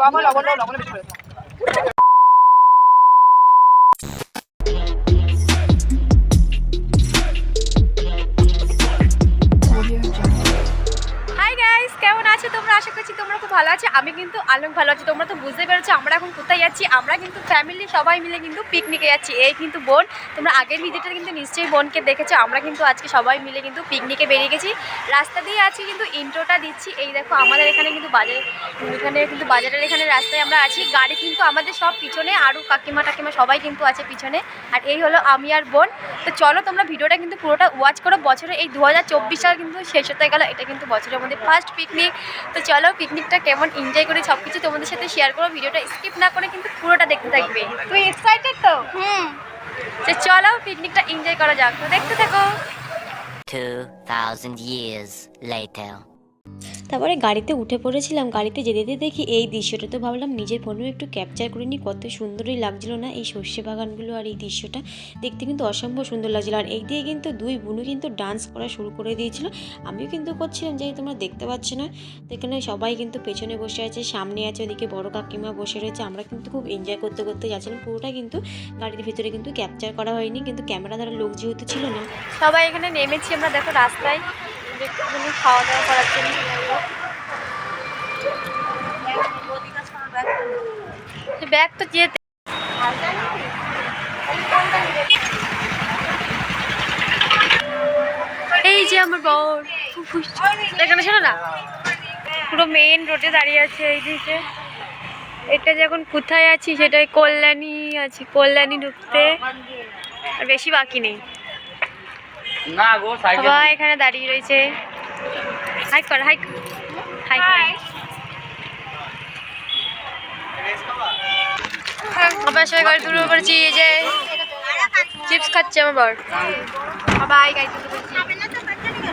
লবণ লবণ লবণ বেশি করে হাই আমি কিন্তু আলম ভালো আছি। তোমরা তো বুঝতে পেরেছ, আমরা এখন কোথায় যাচ্ছি? আমরা কিন্তু ফ্যামিলি সবাই মিলে কিন্তু পিকনিকে যাচ্ছি। এই কিন্তু বোন, তোমরা আগের ভিডিওটা কিন্তু নিশ্চয়ই বোনকে দেখেছ। আমরা কিন্তু আজকে সবাই মিলে কিন্তু পিকনিকে বেরিয়ে গেছি। রাস্তা দিয়ে আছি কিন্তু ইন্ট্রোটা দিচ্ছি। এই দেখো, আমাদের এখানে কিন্তু বাজার, এখানে কিন্তু বাজারের এখানে রাস্তায় আমরা আছি। গাড়ি কিন্তু আমাদের সব পিছনে আরও কাকিমা টাকিমা সবাই কিন্তু আছে পিছনে। আর এই হলো আমি আর বোন। তো চলো, তোমরা ভিডিওটা কিন্তু পুরোটা ওয়াচ করো। বছরে এই দু হাজার চব্বিশ সাল কিন্তু শেষ হতে গেল। এটা কিন্তু বছরের মধ্যে ফার্স্ট পিকনিক তো চলো পিকনিকটা কেমন এনজয় করে সবকিছু তোমাদের সাথে শেয়ার করো ভিডিওটা স্কিপ না করে কিন্তু পুরোটা দেখতে থাকবে। তুই এক্সাইটেড তো? হুম। তো চলো পিকনিকটা এনজয় করা যাক। তো দেখতে থাকো। 2,000 years later. তারপরে গাড়িতে উঠে পড়েছিলাম, গাড়িতে যেতে যেতে দেখি এই দৃশ্যটা। তো ভাবলাম নিজের ফোনেও একটু ক্যাপচার করে নিই, কত সুন্দরই লাগছিল না এই সর্ষে বাগানগুলো আর এই দৃশ্যটা। দেখতে কিন্তু অসম্ভব সুন্দর লাগছিল। আর এই দিয়ে কিন্তু দুই বোনও কিন্তু ডান্স করা শুরু করে দিয়েছিল। আমিও কিন্তু করছিলাম যে তোমরা দেখতে পাচ্ছ না। তো এখানে সবাই কিন্তু পেছনে বসে আছে, সামনে আছে, ওদিকে বড় কাকিমা বসে রয়েছে। আমরা কিন্তু খুব এনজয় করতে করতে যাচ্ছিলাম। পুরোটা কিন্তু গাড়ির ভিতরে কিন্তু ক্যাপচার করা হয়নি, কিন্তু ক্যামেরা দ্বারা লোক যেহেতু ছিল না। সবাই এখানে নেমেছি আমরা, দেখো রাস্তায়। একটুখানি খাওয়া দাওয়া করার জন্য ব্যাগ তো যেতে এই যে আমার বর এখানে শোনো না। পুরো মেইন রোডে দাঁড়িয়ে আছে এই দিকে এটা যখন কোথায় আছি সেটাই কল্যাণী আছি, কল্যাণী ঢুকতে। আর বেশি বাকি নেই। না গো সাইকেল সবাই এখানে দাঁড়িয়ে রয়েছে। হাই কর হাই হাই আবার সবাই গাড়ি তুলে করেছি এই যে চিপস খাচ্ছে আমার বর। সবাই গাড়ি তুলে করেছি গেছি এই যে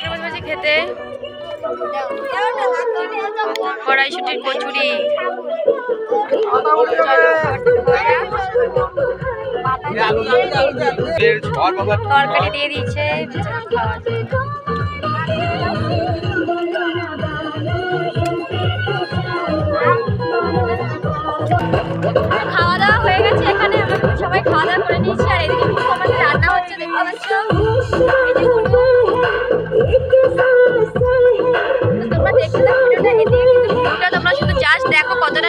বসে বসে খেতে? কড়াইশুটির কচুরি। তরকারি দিয়ে দিয়েছে খাওয়া। দাওয়া হয়ে গেছে এখানে, আমরা সবাই খাওয়া দাওয়া করে নিয়েছি, আর এদিকে রান্না হচ্ছে, দেখতে পাচ্ছ?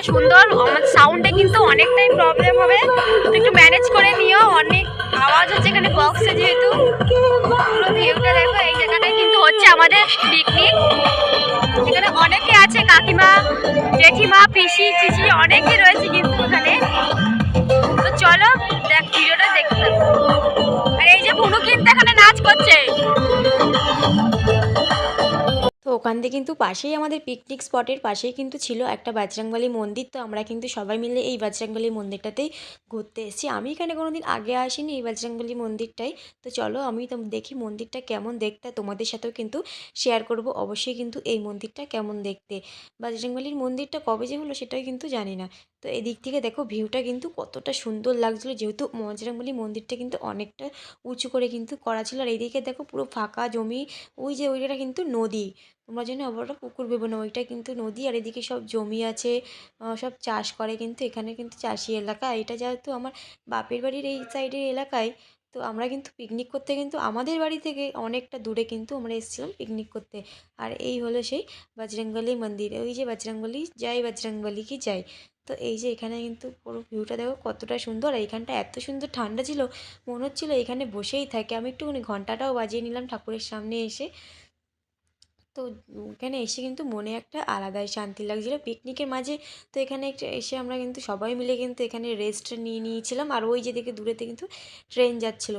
সুন্দর। আমার সাউন্ডে কিন্তু অনেকটাই প্রবলেম হবে। একটু ম্যানেজ করে নিও। অনেক আওয়াজ হচ্ছে এখানে বক্সে যেহেতু। পুরো ভিউটা দেখো, এই জায়গাটায় কিন্তু হচ্ছে আমাদের পিকনিক এখানে অনেকে আছে, কাকিমা, জেঠিমা, পিসি, চিচি, অনেকে রয়েছে কিন্তু এখানে। তো চলো দেখ, ভিডিওটা দেখতে আর এই যে ভুনু কিন্তু এখানে নাচ করছে। ওখান থেকে কিন্তু পাশেই আমাদের পিকনিক স্পটের পাশেই কিন্তু ছিল একটা বাজরাংবালি মন্দির। তো আমরা কিন্তু সবাই মিলে এই বাজরাংবালি মন্দিরটাতেই ঘুরতে এসেছি। আমি এখানে কোনো দিন আগে আসিনি এই বাজরাংবালি মন্দিরটাই তো চলো আমি তো দেখি মন্দিরটা কেমন দেখতে। তোমাদের সাথেও কিন্তু শেয়ার করব। অবশ্যই কিন্তু এই মন্দিরটা কেমন দেখতে। বাজরাংবালির মন্দিরটা কবে যে হলো সেটাই কিন্তু জানি না। তো এদিক থেকে দেখো ভিউটা কিন্তু কতটা সুন্দর লাগছিল। যেহেতু বজরাংবলী মন্দিরটা কিন্তু অনেকটা উঁচু করে কিন্তু করা ছিল। আর এইদিকে দেখো পুরো ফাঁকা জমি। ওই যে ওইটা কিন্তু নদী। তোমরা যেন ওটা পুকুর ভেবো না ওইটা কিন্তু নদী আর এদিকে সব জমি আছে সব চাষ করে কিন্তু এখানে কিন্তু চাষি এলাকা। এটা যেহেতু আমার বাপের বাড়ির এই সাইডের এলাকায়, তো আমরা কিন্তু পিকনিক করতে কিন্তু আমাদের বাড়ি থেকে অনেকটা দূরে কিন্তু আমরা এসেছিলাম পিকনিক করতে। আর এই হলো সেই বজরংবলী মন্দির, ওই যে বজরংবলী যাই বজরংবলী কি জয়? তো এই যে এখানে কিন্তু পুরো ভিউটা দেখো কতটা সুন্দর, আর এইখানটা এত সুন্দর ঠান্ডা ছিল, মনে হচ্ছিল এখানে বসেই থাকে। আমি একটুখানি ঘন্টাটাও বাজিয়ে নিলাম ঠাকুরের সামনে এসে। তো এখানে এসে কিন্তু মনে একটা আলাদাই শান্তি লাগছিল। পিকনিকের মাঝে তো এখানে এসে আমরা কিন্তু সবাই মিলে কিন্তু এখানে রেস্ট নিয়ে নিয়েছিলাম। আর ওই যেদিকে দূরেতে কিন্তু ট্রেন যাচ্ছিল।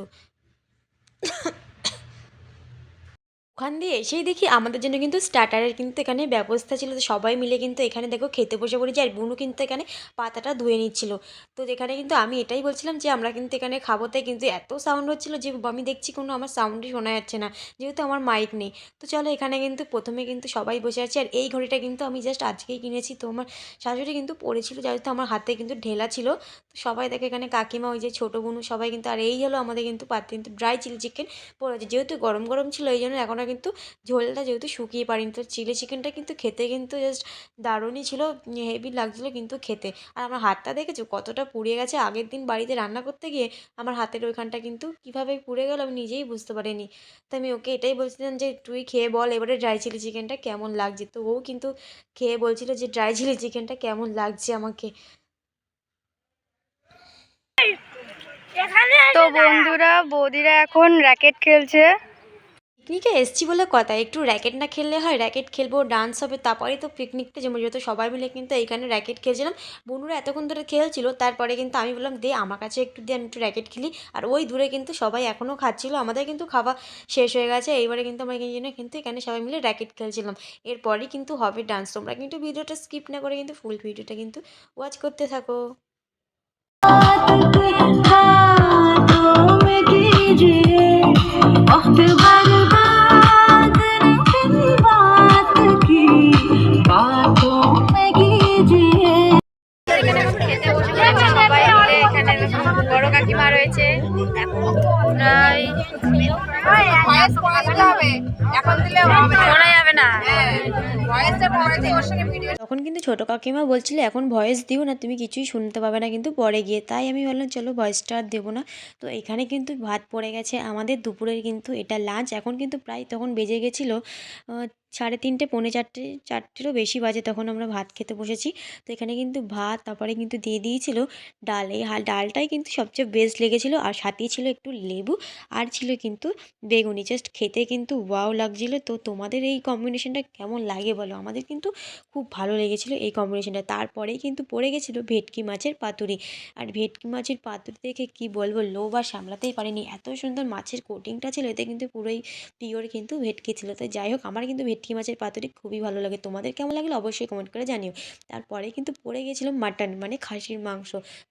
ওখান দিয়ে এসেই দেখি আমাদের জন্য কিন্তু স্টার্টারের কিন্তু এখানে ব্যবস্থা ছিল। তো সবাই মিলে কিন্তু এখানে দেখো খেতে বসে পড়েছি আর বুনু কিন্তু এখানে পাতাটা ধুয়ে নিচ্ছিল। তো যেখানে কিন্তু আমি এটাই বলছিলাম যে, আমরা কিন্তু এখানে খাব। তাই কিন্তু এত সাউন্ড হচ্ছিল যে, আমি দেখছি কোনো আমার সাউন্ডই শোনা যাচ্ছে না, যেহেতু আমার মাইক নেই। তো চলো এখানে কিন্তু প্রথমে কিন্তু সবাই বসে আছে আর এই ঘড়িটা কিন্তু আমি জাস্ট আজকেই কিনেছি। তো আমার শাশুড়ি কিন্তু পড়েছিল, যেহেতু আমার হাতে কিন্তু ঢেলা ছিল। তো সবাই দেখে এখানে কাকিমা, ওই যে ছোটো বুনু, সবাই কিন্তু, আর এই হলো আমাদের কিন্তু পাতে কিন্তু ড্রাই চিলি চিকেন পড়েছে যেহেতু গরম গরম ছিল, এই জন্য এখনও কিন্তু ঝোলটা যেহেতু শুকিয়ে পারিনি তো চিলি চিকেনটা কিন্তু খেতে কিন্তু জাস্ট দারুণই ছিল হেভি লাগছিল কিন্তু খেতে। আর আমার হাতটা দেখেছ? কতটা পুড়ে গেছে। আগের দিন বাড়িতে রান্না করতে গিয়ে আমার হাতের ওইখানটা কিন্তু কীভাবে পুড়ে গেল আমি নিজেই বুঝতে পারিনি। তো আমি ওকে এটাই বলছিলাম যে তুই খেয়ে বল এবারে ড্রাই চিলি চিকেনটা কেমন লাগছে? তো ও কিন্তু খেয়ে বলছিল যে ড্রাই চিলি চিকেনটা কেমন লাগছে আমাকে? তো বন্ধুরা বৌদিরা এখন র্যাকেট খেলছে। পিকনিকে এসছি বলে কথা? একটু র্যাকেট না খেললে হয়? র্যাকেট খেলব ডান্স হবে, তারপরেই তো পিকনিকটা যেমন যেহেতু সবাই মিলে কিন্তু এইখানে র্যাকেট খেলছিলাম। বনুরা এতক্ষণ ধরে খেলছিল, তারপরে কিন্তু আমি বললাম, দে, আমার কাছে একটু দিয়ে আমি একটু র্যাকেট খেলি। আর ওই দূরে কিন্তু সবাই এখনও খাচ্ছিলো। আমাদের কিন্তু খাওয়া শেষ হয়ে গেছে। এইবারে কিন্তু আমরা জন্য কিন্তু এখানে সবাই মিলে র্যাকেট খেলছিলাম। এরপরই কিন্তু হবে ডান্স তোমরা কিন্তু ভিডিওটা স্কিপ না করে কিন্তু ফুল ভিডিওটা কিন্তু ওয়াচ করতে থাকো। শোনা যাবে না। তখন কিন্তু ছোটো কাকিমা বলছিল এখন ভয়েস দিও না তুমি কিছুই শুনতে পাবে না কিন্তু পরে গিয়ে। তাই আমি বললাম চলো ভয়েসটা আর দেবো না। তো এখানে কিন্তু ভাত পড়ে গেছে। আমাদের দুপুরের কিন্তু এটা লাঞ্চ এখন কিন্তু প্রায় তখন বেজে গেছিল সাড়ে তিনটে, পৌনে চারটে, চারটেরও বেশি বাজে তখন আমরা ভাত খেতে বসেছি। তো এখানে কিন্তু ভাত, তারপরে কিন্তু দিয়ে দিয়েছিল ডাল। এই ডালটাই কিন্তু সবচেয়ে বেস্ট লেগেছিলো। আর সাথেই ছিল একটু লেবু আর ছিল কিন্তু বেগুনি। জাস্ট খেতে কিন্তু ওয়াও লাগছিল। তো তোমাদের এই কম্বিনেশনটা কেমন লাগে বলো? আমাদের কিন্তু খুব ভালো লেগেছিলো এই কম্বিনেশনটা তারপরেই কিন্তু পড়ে গেছিল ভেটকি মাছের পাতুরি। আর ভেটকি মাছের পাতুরি দেখে কি বলব? লোভ আর সামলাতেই পারিনি। এত সুন্দর মাছের কোটিংটা ছিল, এতে কিন্তু পুরোই পিওর কিন্তু ভেটকি ছিল। তো যাই হোক, আমার কিন্তু ভেটকি মাছের পাতুরি খুবই ভালো লাগে। তোমাদের কেমন লাগল অবশ্যই কমেন্ট করে জানিও। তারপরে কিন্তু পড়ে গেছিল মাটন মানে খাসির মাংস।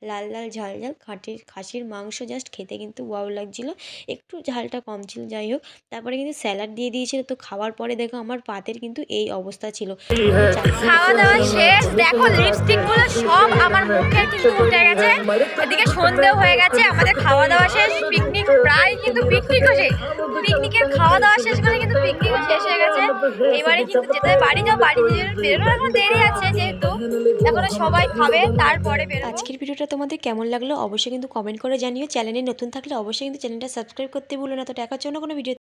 লাল লাল, ঝাল ঝাল খাটির খাসির মাংস জাস্ট খেতে কিন্তু ওয়াও লাগছিল। একটু ঝালটা কম ছিল, যাই হোক। তারপরে কিন্তু স্যালাড দিয়ে দিয়েছিল। তো খাওয়ার পরে দেখো আমার পাতের কিন্তু এই অবস্থা ছিল। খাওয়া দাওয়া শেষ। দেখো লিপস্টিকগুলো সব আমার মুখে কিন্তু উঠে গেছে। এদিকে সন্ধেও হয়ে গেছে। আমাদের খাওয়া দাওয়া শেষ। পিকনিক প্রায় কিন্তু পিকনিকও শেষ। পিকনিকের খাওয়া দাওয়া শেষ করে কিন্তু পিকনিকও শেষ হয়ে গেছে। এবারে কিন্তু যেতে বাড়ি যাও বাড়ি এখন দেরি আছে যেহেতু। এখন সবাই খাবে, তারপরে আজকের ভিডিওটা তোমাদের কেমন লাগল অবশ্যই কিন্তু কমেন্ট করে জানিও। চ্যানেলে নতুন থাকলে অবশ্যই কিন্তু চ্যানেলটা সাবস্ক্রাইব করতে ভুলো না। তো দেখার জন্য কোনো ভিডিও